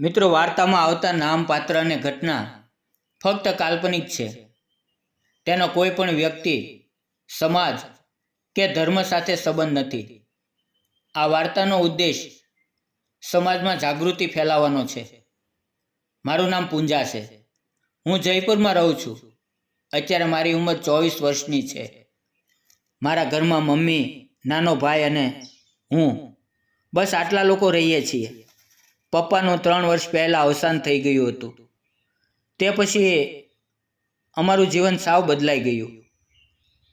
મિત્રો, વાર્તામાં આવતા નામ, પાત્ર અને ઘટના ફક્ત કાલ્પનિક છે. તેનો કોઈ પણ વ્યક્તિ, સમાજ કે ધર્મ સાથે સંબંધ નથી. આ વાર્તાનો ઉદ્દેશ સમાજમાં જાગૃતિ ફેલાવવાનો છે. મારું નામ પૂંજા છે. હું જયપુરમાં રહું છું. અત્યારે મારી ઉંમર ચોવીસ વર્ષની છે. મારા ઘરમાં મમ્મી, નાનો ભાઈ અને હું બસ આટલા લોકો રહીએ છીએ. પપ્પાનું ત્રણ વર્ષ પહેલાં અવસાન થઈ ગયું હતું. તે પછી અમારું જીવન સાવ બદલાઈ ગયું.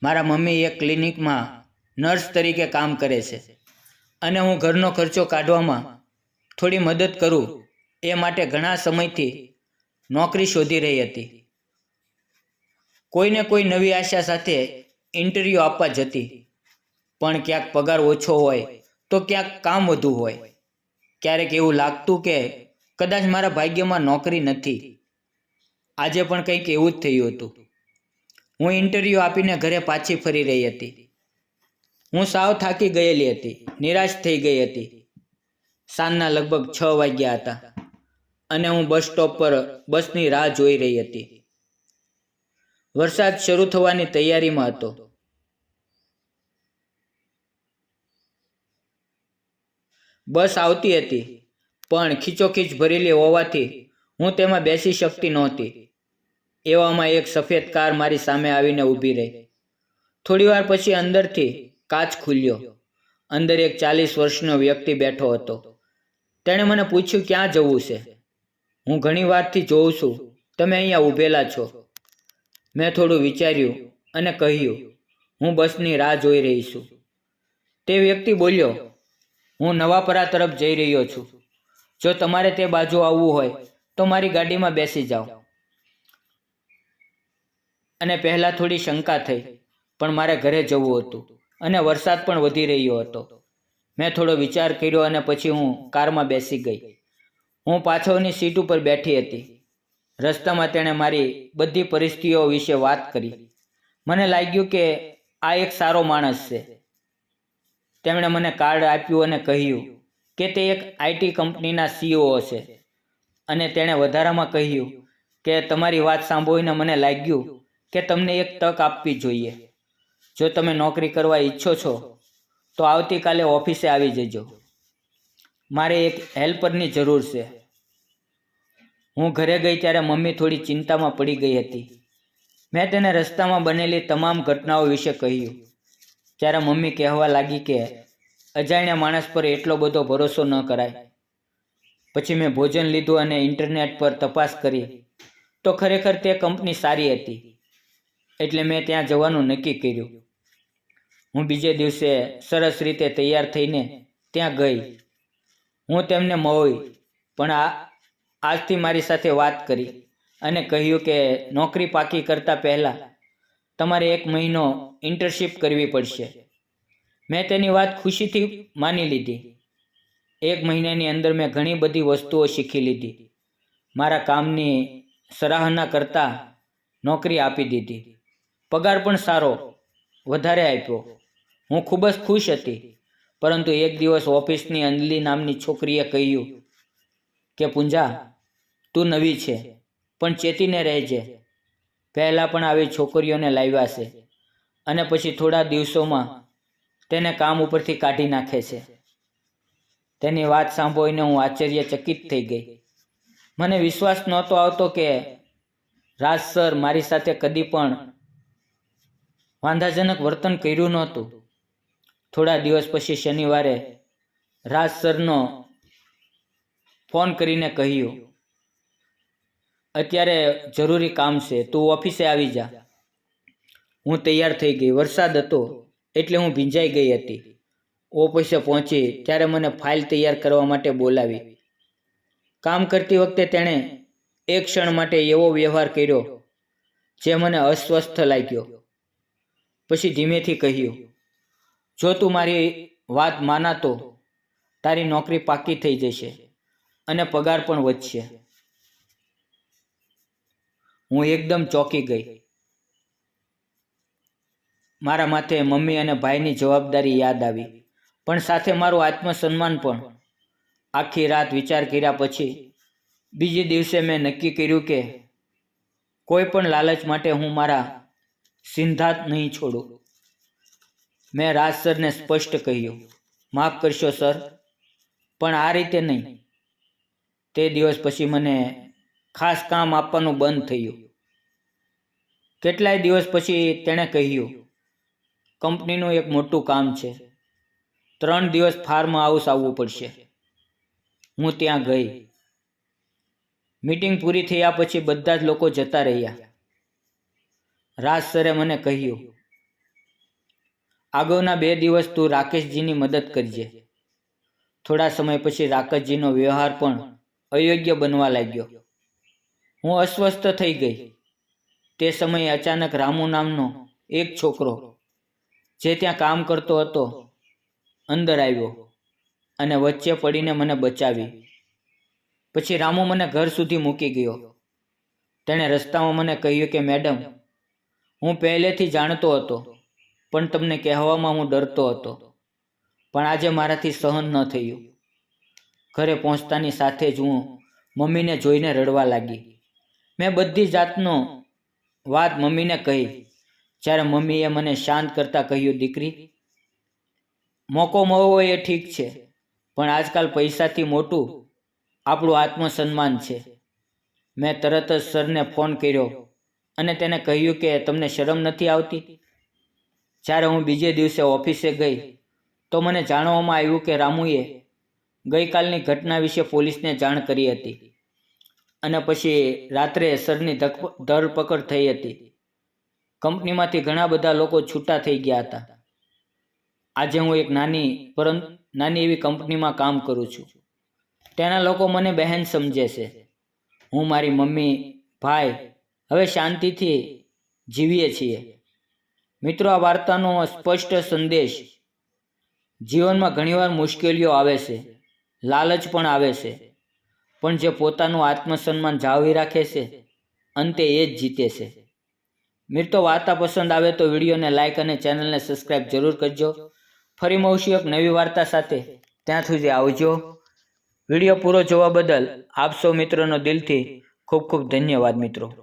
મારા મમ્મી એક ક્લિનિકમાં નર્સ તરીકે કામ કરે છે અને હું ઘરનો ખર્ચો કાઢવામાં થોડી મદદ કરું એ માટે ઘણા સમયથી નોકરી શોધી રહી હતી. કોઈને કોઈ નવી આશા સાથે ઇન્ટરવ્યૂ આપવા જતી, પણ ક્યાંક પગાર ઓછો હોય તો ક્યાંક કામ વધુ હોય. ક્યારેક એવું લાગતું કે કદાચ મારા ભાગ્યમાં નોકરી નથી. આજે પણ કંઈક એવું જ થયું હતું. હું ઇન્ટરવ્યૂ આપીને ઘરે પાછી ફરી રહી હતી. હું સાવ થાકી ગયેલી હતી, નિરાશ થઈ ગઈ હતી. સાંજના લગભગ છ વાગ્યા હતા અને હું બસ સ્ટોપ પર બસની રાહ જોઈ રહી હતી. વરસાદ શરૂ થવાની તૈયારીમાં હતો. બસ આવતી હતી. પણ ખીચોખીચ ભરેલી હોવાથી હું તેમાં બેસી શકતી નહોતી. એવામાં એક સફેદ કાર મારી સામે આવીને ઊભી રહી. થોડીવાર પછી અંદરથી કાચ ખુલ્યો. અંદર એક ચાલીસ વર્ષનો વ્યક્તિ બેઠો હતો. તેણે મને પૂછ્યું, ક્યાં જવું છે? હું ઘણી વારથી જોઉં છું. તમે અહીંયા ઊભેલા છો. મેં થોડું વિચાર્યું અને કહ્યું, હું બસની રાહ જોઈ રહી છું. તે વ્યક્તિ બોલ્યો હું નવાપરા તરફ જઈ રહ્યો છું. જો તમારે તે બાજુ આવવું હોય, તો મારી ગાડીમાં બેસી જાઓ. અને પહેલાં થોડી શંકા થઈ, પણ મારે ઘરે જવું હતું અને વરસાદ પણ વધી રહ્યો હતો. મેં થોડો વિચાર કર્યો અને પછી હું કારમાં બેસી ગઈ. હું પાછળની સીટ ઉપર બેઠી હતી. રસ્તામાં તેણે મારી બધી પરિસ્થિતિઓ વિશે વાત કરી. મને લાગ્યું કે આ એક સારો માણસ છે. તેમણે મને કાર્ડ આપ્યું અને કહ્યું કે તે એક આઈટી કંપનીના સીઈઓ છે અને તેણે વધારામાં કહ્યું કે તમારી વાત સાંભળીને મને લાગ્યું કે તમને એક તક આપવી જોઈએ. જો તમે નોકરી કરવા ઈચ્છો છો, તો આવતીકાલે ઓફિસે આવી જજો. મારે એક હેલ્પરની જરૂર છે. હું ઘરે ગઈ ત્યારે મમ્મી થોડી ચિંતામાં પડી ગઈ હતી. મેં તેને રસ્તામાં બનેલી તમામ ઘટનાઓ વિશે કહ્યું. ત્યારે મમ્મી કહેવા લાગી કે, અજાણ્યા માણસ પર એટલો બધો ભરોસો ન કરાય. પછી મેં ભોજન લીધું અને ઇન્ટરનેટ પર તપાસ કરી. તો ખરેખર તે કંપની સારી હતી. એટલે મેં ત્યાં જવાનું નક્કી કર્યું. હું બીજે દિવસે સરસ રીતે તૈયાર થઈને ત્યાં ગઈ. હું તેમને મળી, પણ આ, આજથી મારી સાથે વાત કરી અને કહ્યું કે, નોકરી પાકી કરતાં પહેલાં તમારે એક મહિનો ઇન્ટર્નશીપ કરવી પડશે. મેં તેની વાત ખુશીથી માની લીધી. એક મહિનાની અંદર મેં ઘણી બધી વસ્તુઓ શીખી લીધી. મારા કામની સરાહના કરતાં નોકરી આપી દીધી. પગાર પણ સારો વધારે આપ્યો. હું ખૂબ જ ખુશ હતી. પરંતુ એક દિવસ ઓફિસની અંજલી નામની છોકરીએ કહ્યું કે, પૂંજા, તું નવી છે, પણ ચેતીને રહેજે. પહેલાં પણ આવી છોકરીઓને લાવ્યા છે અને પછી થોડા દિવસોમાં તેને કામ ઉપરથી કાઢી નાખે છે. તેની વાત સાંભળીને હું આશ્ચર્યચકિત થઈ ગઈ. મને વિશ્વાસ નહોતો આવતો કે રાજ સર મારી સાથે કદી પણ વાંધાજનક વર્તન કર્યું નહોતું. થોડા દિવસ પછી શનિવારે રાજ સરનો ફોન કરીને કહ્યું અત્યારે જરૂરી કામ છે, તું ઓફિસે આવી જા. હું તૈયાર થઈ ગઈ. વરસાદ હતો એટલે હું ભીંજાઈ ગઈ હતી. ઓફિસે પહોંચી ત્યારે મને ફાઇલ તૈયાર કરવા માટે બોલાવી. કામ કરતી વખતે તેણે એક ક્ષણ માટે એવો વ્યવહાર કર્યો જે મને અસ્વસ્થ લાગ્યો. પછી ધીમેથી કહ્યું, જો તું મારી વાત માના તો તારી નોકરી પાકી થઈ જશે અને પગાર પણ વધશે. હું એકદમ ચોંકી ગઈ. મારા માથે મમ્મી અને ભાઈની જવાબદારી યાદ આવી. પણ સાથે મારું આત્મસન્માન પણ. આખી રાત વિચાર કર્યા પછી બીજે દિવસે મેં નક્કી કર્યું કે કોઈ પણ લાલચ માટે હું મારા સિદ્ધાંત નહીં છોડું. મેં રાજ સરને સ્પષ્ટ કહ્યું, માફ કરશો સર, પણ આ રીતે નહીં. તે દિવસ પછી મને ખાસ કામ આપવાનું બંધ થયું કેટલાય દિવસ પછી તેણે કહ્યું, કંપનીનું એક મોટું કામ છે. ત્રણ દિવસ ફાર્મ હાઉસ આવવું પડશે. હું ત્યાં ગઈ. મીટિંગ પૂરી થયા પછી બધા જ લોકો જતા રહ્યા. રાજ સરે મને કહ્યું, આગળના બે દિવસ તું રાકેશજીની મદદ કરજે. થોડા સમય પછી રાકેશજીનો વ્યવહાર પણ અયોગ્ય બનવા લાગ્યો. હું અસ્વસ્થ થઈ ગઈ. તે સમયે અચાનક રામુ નામનો એક છોકરો, જે ત્યાં કામ કરતો હતો, અંદર આવ્યો અને વચ્ચે પડીને મને બચાવી. પછી રામુ મને ઘર સુધી મૂકી ગયો. તેણે રસ્તામાં મને કહ્યું કે, મેડમ, હું પહેલેથી જાણતો હતો, પણ તમને કહેવામાં હું ડરતો હતો, પણ આજે મારાથી સહન ન થયું. ઘરે પહોંચતાની સાથે જ હું મમ્મીને જોઈને રડવા લાગી. મેં બધી જાતનો વાત મમ્મીને કહી. જ્યારે મમ્મીએ મને શાંત કરતા કહ્યું, દીકરી, મોકો મળવો એ ઠીક છે, પણ આજકાલ પૈસાથી મોટું આપણું આત્મસન્માન છે. મેં તરત જ સરને ફોન કર્યો અને તેને કહ્યું કે, તમને શરમ નથી આવતી? જ્યારે હું બીજે દિવસે ઓફિસે ગઈ, તો મને જાણવામાં આવ્યું કે રામુએ ગઈકાલની ઘટના વિશે પોલીસને જાણ કરી હતી. અને પછી રાત્રે સરની ધરપકડ થઈ હતી. કંપનીમાંથી ઘણા બધા લોકો છૂટા થઈ ગયા હતા. આજે હું એક નાની પરંતુ નાની એવી કંપનીમાં કામ કરું છું. તેના લોકો મને બહેન સમજે છે. હું મારી મમ્મી, ભાઈ હવે શાંતિથી જીવીએ છીએ. મિત્રો, આ વાર્તાનો સ્પષ્ટ સંદેશ જીવનમાં ઘણીવાર મુશ્કેલીઓ આવે છે. લાલચ પણ આવે છે. પણ જે પોતાનું આત્મસન્માન જાળવી રાખે છે, અંતે એ જ જીતે છે. મિત્રો, વાર્તા પસંદ આવે તો વિડીયોને લાઇક અને ચેનલને સબસ્ક્રાઈબ જરૂર કરજો. ફરી મળશું એક નવી વાર્તા સાથે. ત્યાં સુધી આવજો. વીડિયો પૂરો જોવા બદલ આપ સૌ મિત્રોનો દિલથી ખૂબ ખૂબ ધન્યવાદ મિત્રો.